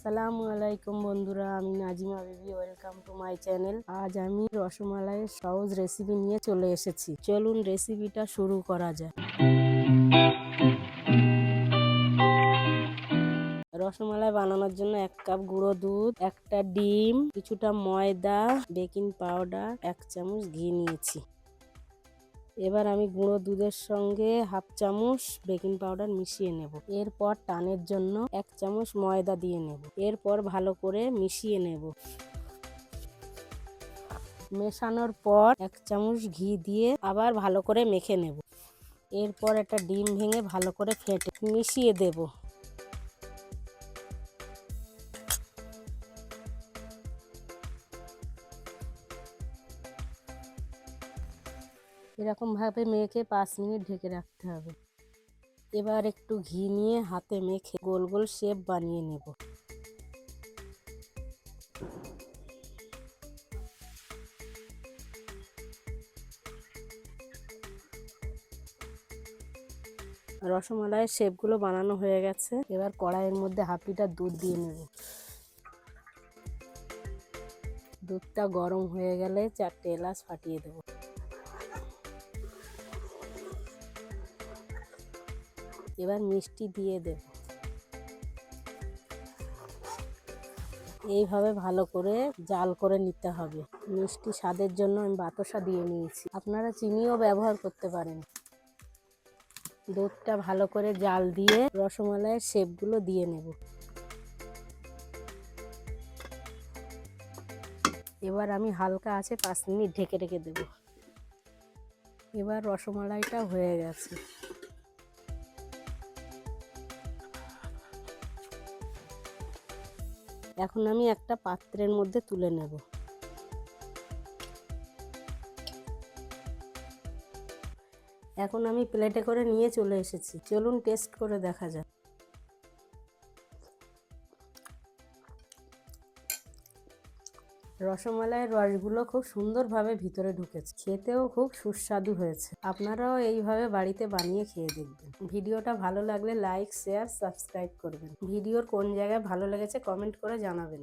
আসসালামু আলাইকুম বন্ধুরা, আমি Nazima baby welcome to my channel আজ আমি রসমালাইয়ের সহজ রেসিপি নিয়ে চলে এসেছি। চলুন রেসিপিটা শুরু করা যায় রসমালাই বানানোর জন্য এক কাপ গুঁড়ো দুধ, একটা ডিম, কিছুটা ময়দা বেকিং পাউডার এক চামচ ঘি নিয়েছি। এবার আমি গুঁড়ো দুধের সঙ্গে হাফ চামচ বেকিং পাউডার মিশিয়ে নেব। এরপর টানের জন্য এক চামচ ময়দা দিয়ে নেব। এরপর ভালো করে মিশিয়ে নেব। মেশানোর পর এক চামচ ঘি দিয়ে আবার ভালো করে মেখে নেব। এরপর একটা ডিম ভেঙে ভালো করে ফেটে মিশিয়ে দেব। এরকম ভাবে মেখে পাঁচ মিনিট ঢেকে রাখতে হবে। এবার একটু ঘি নিয়ে হাতে মেখে গোল গোল শেপ বানিয়ে নেব। রসমালাইয়ের শেপগুলো বানানো হয়ে গেছে। এবার কড়াইয়ের মধ্যে লিটার দুধ দিয়ে নেব। দুধটা গরম হয়ে গেলে চারটে এলাচ ফাটিয়ে দেবো। এবার মিষ্টি দিয়ে দেব এইভাবে ভালো করে জাল করে নিতে হবে। মিষ্টি স্বাদের জন্য আমি বাতাসা দিয়ে নিয়েছি। আপনারা চিনিও ব্যবহার করতে পারেন। দুধটা ভালো করে জাল দিয়ে রসমালাইয়ের শেপগুলো দিয়ে নেব। এবার আমি হালকা আছে পাঁচ মিনিট ঢেকে রেখে দেব। এবার রসমালাইটা হয়ে গেছে। এখন আমি একটা পাত্রের মধ্যে তুলে নেব। এখন আমি প্লেটে করে নিয়ে চলে এসেছি। চলুন টেস্ট করে দেখা যাক। রসমালাইয়ের রসগুলো খুব সুন্দরভাবে ভিতরে ঢুকেছে। খেতেও খুব সুস্বাদু হয়েছে। আপনারাও এইভাবে বাড়িতে বানিয়ে খেয়ে দেখবেন। ভিডিওটা ভালো লাগলে লাইক, শেয়ার, সাবস্ক্রাইব করবেন। ভিডিওর কোন জায়গায় ভালো লেগেছে কমেন্ট করে জানাবেন।